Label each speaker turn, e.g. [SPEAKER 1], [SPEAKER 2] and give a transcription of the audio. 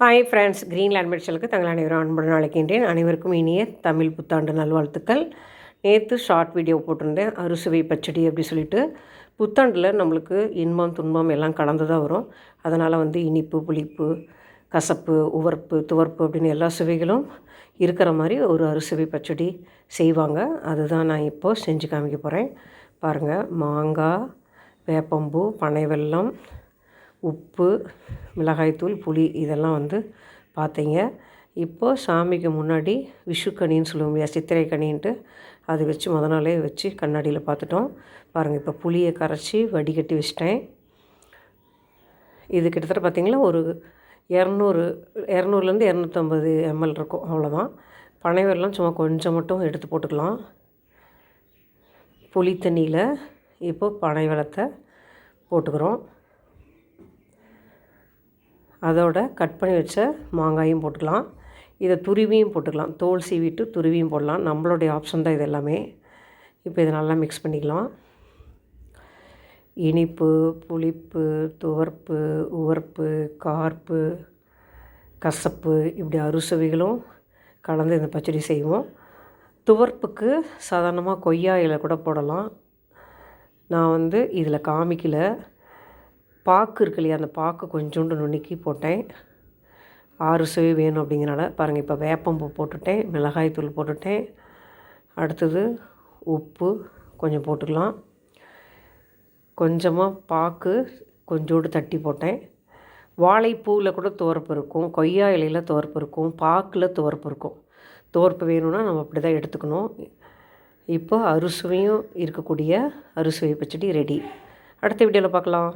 [SPEAKER 1] Hi friends Greenland மெடிசலுக்கு தங்கள் அனைவரும் அன்புடன் அழைக்கின்றேன். அனைவருக்கும் இனிய தமிழ் புத்தாண்டு நல்வாழ்த்துக்கள். நேற்று ஷார்ட் வீடியோ போட்டிருந்தேன். அறுசுவை பச்சடி அப்படி சொல்லிட்டு. புத்தாண்டில் நம்மளுக்கு இன்பம் துன்பம் எல்லாம் கலந்து தான் வரும். அதனால் வந்து இனிப்பு புளிப்பு கசப்பு உவர்ப்பு துவர்ப்பு அப்படின்னு எல்லா சுவைகளும் இருக்கிற மாதிரி ஒரு அறுசுவை பச்சடி செய்வாங்க. அதுதான் நான் இப்போது செஞ்சு காமிக்க போகிறேன் பாருங்கள் மாங்காய் வேப்பம்பூ பனை வெல்லம் உப்பு மிளகாய்த்தூள் புளி இதெல்லாம் வந்து பார்த்தீங்க. இப்போது சாமிக்கு முன்னாடி விஷுக்கனின்னு சொல்லுவோம் இல்லையா சித்திரை கனின்ட்டு அது வச்சு முத நாளே வச்சு கண்ணாடியில் பார்த்துட்டோம். பாருங்கள் இப்போ புளியை கரைச்சி வடிகட்டி வச்சிட்டேன். இது கிட்டத்தட்ட பார்த்திங்களா ஒரு இரநூறு இரநூறுலேருந்து இரநூத்தம்பது எம்எல் இருக்கும் அவ்வளோதான். பனை வெல்லம் சும்மா கொஞ்சம் மட்டும் எடுத்து போட்டுக்கலாம். புளி தண்ணியில் இப்போது பனை வெள்ளத்தை போட்டுக்கிறோம். அதோட கட் பண்ணி வச்ச மாங்காயும் போட்டுக்கலாம். இதை துருவியும் போட்டுக்கலாம். தோல் சீவிட்டு துருவியும் போடலாம். நம்மளுடைய ஆப்ஷன் தான் இது எல்லாமே. இப்போ இதை நல்லா மிக்ஸ் பண்ணிக்கலாம். இனிப்பு புளிப்பு துவர்ப்பு உவர்ப்பு கார்ப்பு கசப்பு இப்படி அறுசுவைகளும் கலந்து இந்த பச்சடி செய்வோம். துவர்ப்புக்கு சாதாரணமாக கொய்யா இலை கூட போடலாம். நான் வந்து இதில் காமிக்கலை. பாக்கு இருக்கு இல்லையா அந்த பாக்கு கொஞ்சோண்டு நுணுக்கி போட்டேன். ஆறு சுவை வேணும் அப்படிங்கிறனால பாருங்கள் இப்போ வேப்பம்பூ போட்டுட்டேன் மிளகாய்த்தூள் போட்டுட்டேன். அடுத்தது உப்பு கொஞ்சம் போட்டுக்கலாம். கொஞ்சமாக பாக்கு கொஞ்சோண்டு தட்டி போட்டேன். வாழைப்பூவில் கூட துவர்ப்பு இருக்கும் கொய்யா இலையில் துவர்ப்பு இருக்கும் பாக்கில் துவர்ப்பு இருக்கும். துவர்ப்பு வேணும்னா நம்ம அப்படி தான் எடுத்துக்கணும். இப்போ அறுசுவையும் இருக்கக்கூடிய அறுசுவை பச்சடி ரெடி அடுத்த வீடியோவில் பார்க்கலாம்